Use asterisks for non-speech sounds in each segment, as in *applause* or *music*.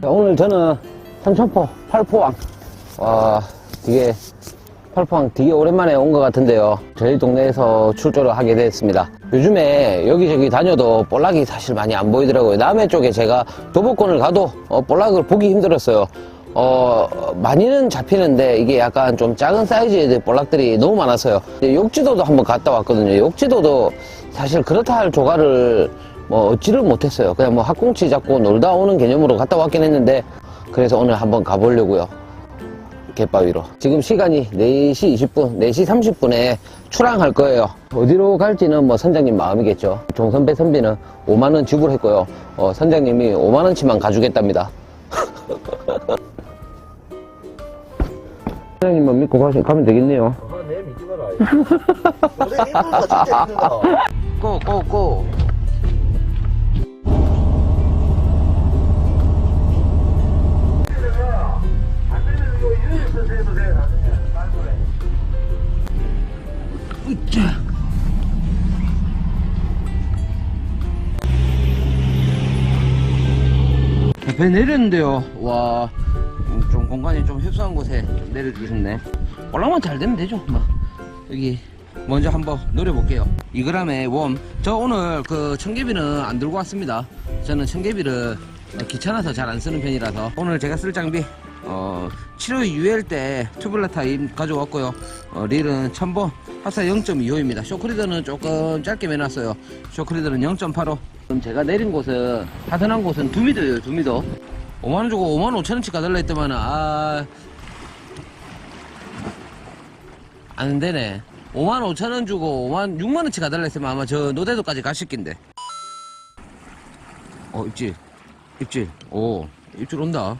자, 오늘 저는 삼천포 팔포왕 와 되게 팔포왕 되게 오랜만에 온 것 같은데요. 저희 동네에서 출조를 하게 됐습니다. 요즘에 여기저기 다녀도 볼락이 사실 많이 안 보이더라고요. 남해 쪽에 제가 도보권을 가도 어, 볼락을 보기 힘들었어요. 어, 많이는 잡히는데 이게 약간 좀 작은 사이즈의 볼락들이 너무 많아서요. 욕지도도 한번 갔다 왔거든요. 욕지도도 사실 그렇다 할 조가를 뭐 얻지를 못했어요. 그냥 뭐 학꽁치 잡고 놀다 오는 개념으로 갔다 왔긴 했는데 그래서 오늘 한번 가보려고요. 갯바위로. 지금 시간이 4시 20분 4시 30분에 출항할 거예요. 어디로 갈지는 뭐 선장님 마음이겠죠. 종선배 선비는 5만원 지불했고요. 어, 선장님이 5만원치만 가주겠답니다. *laughs* 선장님만 믿고 가시, 가면 되겠네요. 아, 내 믿지 마라. 고고고 *laughs* 으쌰. 배 내렸는데요. 와, 음, 좀 공간이 좀 협소한 곳에 내려주셨네. 올라만 잘 되면 되죠. 뭐. 여기 먼저 한번 노려볼게요. 2g의 웜. 저 오늘 그 청개비는 안 들고 왔습니다. 저는 청개비를 귀찮아서 잘 안 쓰는 편이라서 오늘 제가 쓸 장비 어 7호 UL 때 튜블러 타입 가져왔고요. 어, 릴은 1000번 합사 0.25입니다. 쇼크리더는 조금 짧게 매놨어요. 쇼크리더는 0.85. 그럼 제가 내린 곳은 하선한 곳은 두미도예요. 두미도. 5만원 주고 5만 5천원치 가달라 했더만 아... 안 되네. 5만 5천 원 주고 5만 6만 원치 가달라 했으면 아마 저 노대도까지 가실 낀데. 어 입질, 입질. 오 입질 온다.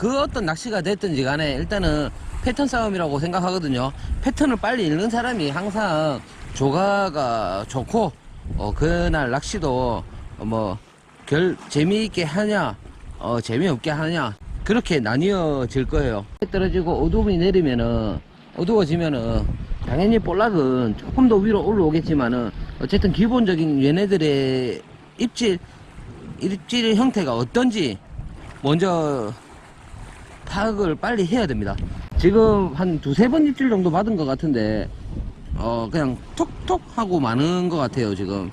그 어떤 낚시가 됐든지 간에 일단은 패턴 싸움이라고 생각하거든요. 패턴을 빨리 읽는 사람이 항상 조가가 좋고 어 그날 낚시도 어, 뭐 결 재미있게 하냐 어 재미없게 하냐 그렇게 나뉘어질 거예요. 해 떨어지고 어둠이 내리면은 어두워지면은 당연히 볼락은 조금 더 위로 올라오겠지만은 어쨌든 기본적인 얘네들의 입질 입질 형태가 어떤지 먼저 파악을 빨리 해야 됩니다. 지금 한 두세 번 입질 정도 받은 것 같은데 어 그냥 톡톡 하고 마는 것 같아요 지금.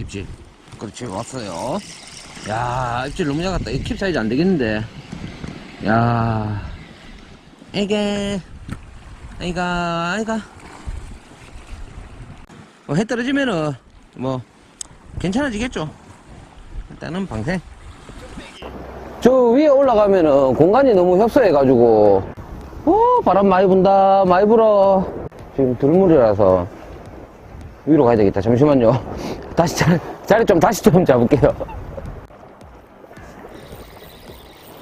입질. 그렇지 왔어요. 야 입질 너무 작았다. 이킵 사이즈 안 되겠는데. 야 이게. 아이가 아이가. 뭐 해 떨어지면은 뭐 괜찮아지겠죠? 일단은 방생 저 위에 올라가면은 공간이 너무 협소해가지고 오 바람 많이 분다 많이 불어 지금 들물이라서 위로 가야 되겠다 잠시만요 다시 자리, 자리 좀 다시 좀 잡을게요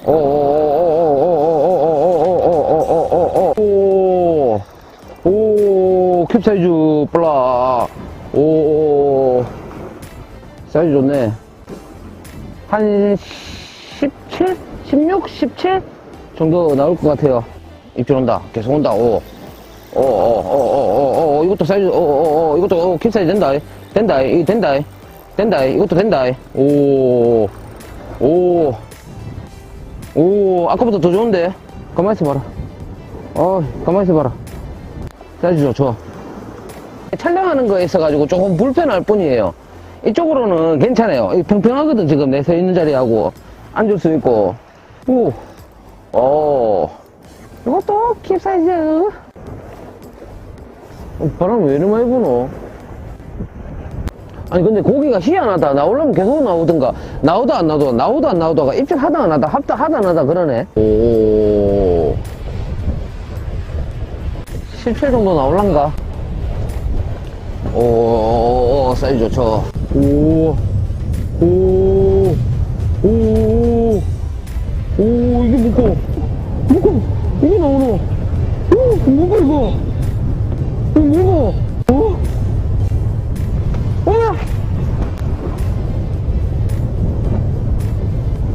오오오오오오오오오오오오오오오오오오 오, 캡 사이즈 볼라 오 사이즈 좋네 한 17? 16? 17? 정도 나올 것 같아요 입질 온다 계속 온다 오 오, 오, 오, 오, 오, 오, 이것도 사이즈, 오, 오, 오, 이것도, 오, 캡 사이즈 된다. 된다. 이 된다. 된다. 이것도 된다. 오, 오, 오, 아까보다 더 좋은데? 가만히 있어봐라. 어, 가만히 있어봐라. 사이즈 좋아. 촬영하는 거에 있어가지고 조금 불편할 뿐이에요. 이쪽으로는 괜찮아요. 이 평평하거든, 지금 내 서 있는 자리하고. 앉을 수 있고. 오, 오, 이것도 캡 사이즈. 어, 바람 왜 이리 많이 부노? 아니 근데 고기가 희한하다. 나오려면 계속 나오든가. 나오다 안 나오다. 나오다 안 나오다가 입질 하다 안 하다. 합다 하다 안 하다 그러네. 오. 17 정도 나올란가? 오 사이즈 좋죠. 오, 오, 오, 오, 이게 뭐고? 뭐고? 이게 나오노? 오, 뭐고 이거? 이거 뭐고? 어? 어?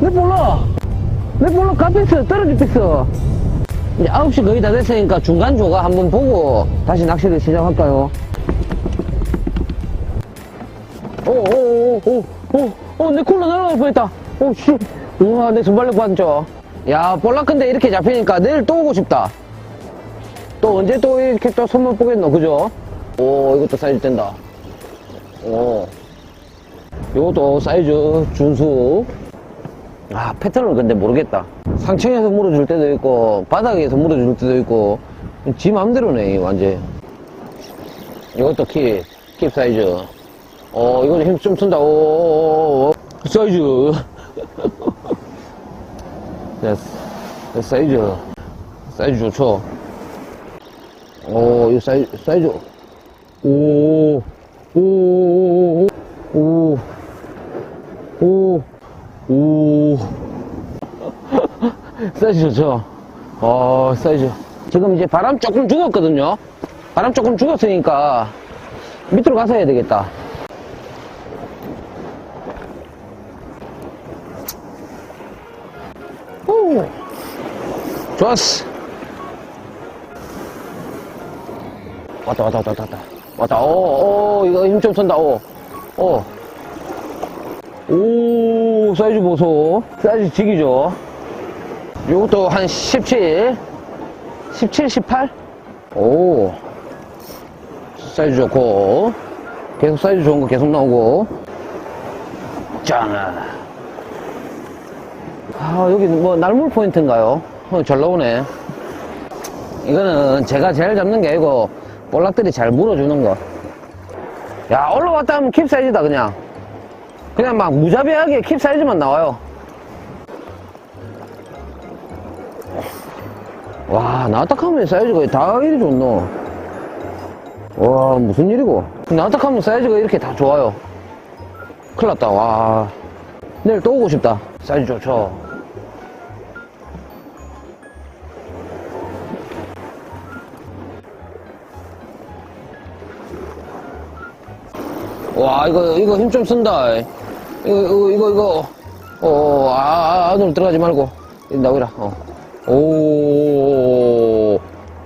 내 몰라. 내 몰라. 갚혔어. 떨어져 뺐어. 이제 9시 거의 다 됐으니까 중간 조가 한번 보고 다시 낚시를 시작할까요? 오, 오, 오, 오, 오, 오, 내 콜라 날아갈 뻔했다. 오, 씨. 우와, 내 손발력 봤죠? 야, 볼락근데 이렇게 잡히니까 내일 또 오고 싶다. 또 언제 또 이렇게 또 손만 보겠노, 그죠? 오, 이것도 사이즈 뗀다. 오. 요것도 사이즈 준수. 아, 패턴을 근데 모르겠다. 상층에서 물어줄 때도 있고, 바닥에서 물어줄 때도 있고, 지 맘대로네, 완전. 이것도 킵, 킵 사이즈. 어, 이거는 힘 좀 쓴다. 오. 사이즈. 됐어. 됐어, 사이즈. 사이즈 좋죠. 오, 이 사이즈, 사이즈. 오, 오, 오, 오, 오, 오. *laughs* 사이즈 좋죠. 어, 사이즈. 지금 이제 바람 조금 죽었거든요. 바람 조금 죽었으니까 밑으로 가서 해야 되겠다. 오. 좋았어. 왔다, 왔다, 왔다, 왔다. 왔다. 오, 오, 이거 힘 좀 쓴다, 오. 오. 오, 사이즈 보소. 사이즈 지기죠. 요것도 한 17. 17, 18? 오. 사이즈 좋고. 계속 사이즈 좋은 거 계속 나오고. 짠. 아, 여기 뭐 날물 포인트인가요? 어, 잘 나오네. 이거는 제가 제일 잡는 게 아니고 볼락들이 잘 물어주는 거. 야, 올라왔다 하면 킵 사이즈다, 그냥. 그냥 막 무자비하게 킵 사이즈만 나와요. 와, 하면 사이즈가 다 이리 좋노. 와, 무슨 일이고. 하면 사이즈가 이렇게 다 좋아요. 큰일 났다, 와. 내일 또 오고 싶다. 사이즈 좋죠. 와, 이거, 이거 힘 좀 쓴다. 이거, 이거, 이거, 이거. 어, 아, 아, 안으로 들어가지 말고. 나오라, 어. 오,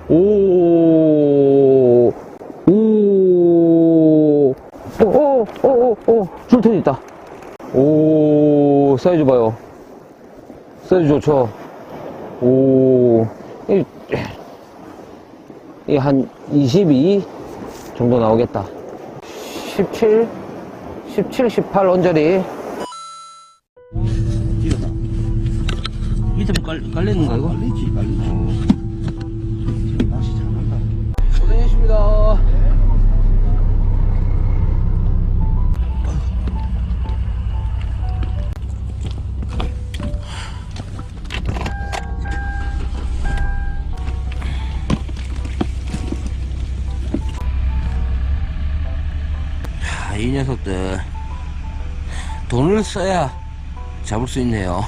오, 오, 오, 오, 오, 오, 줄텐 있다. 오, 사이즈 봐요. 사이즈 좋죠. 오, 이, 이한 22 정도 나오겠다. 17, 17, 18 언저리. 이거다. 밑에 뭐 깔, 깔리는가, 이거? 깔리지, 깔리지. 녀석들. 돈을 써야 잡을 수 있네요.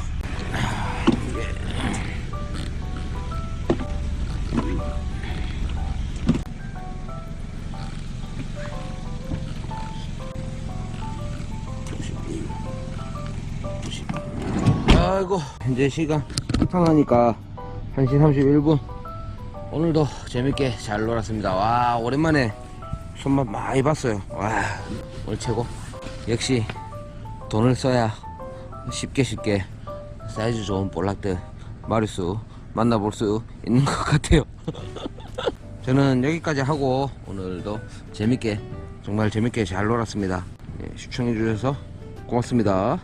아이고, 현재 시간 상하니까 1시 31분. 오늘도 재밌게 잘 놀았습니다. 와, 오랜만에 손맛 많이 봤어요. 와, 오늘 최고. 역시 돈을 써야 쉽게 쉽게 사이즈 좋은 볼락들 마리수 만나볼 수 있는 것 같아요. *laughs* 저는 여기까지 하고 오늘도 재밌게 정말 재밌게 잘 놀았습니다. 네, 시청해 주셔서 고맙습니다.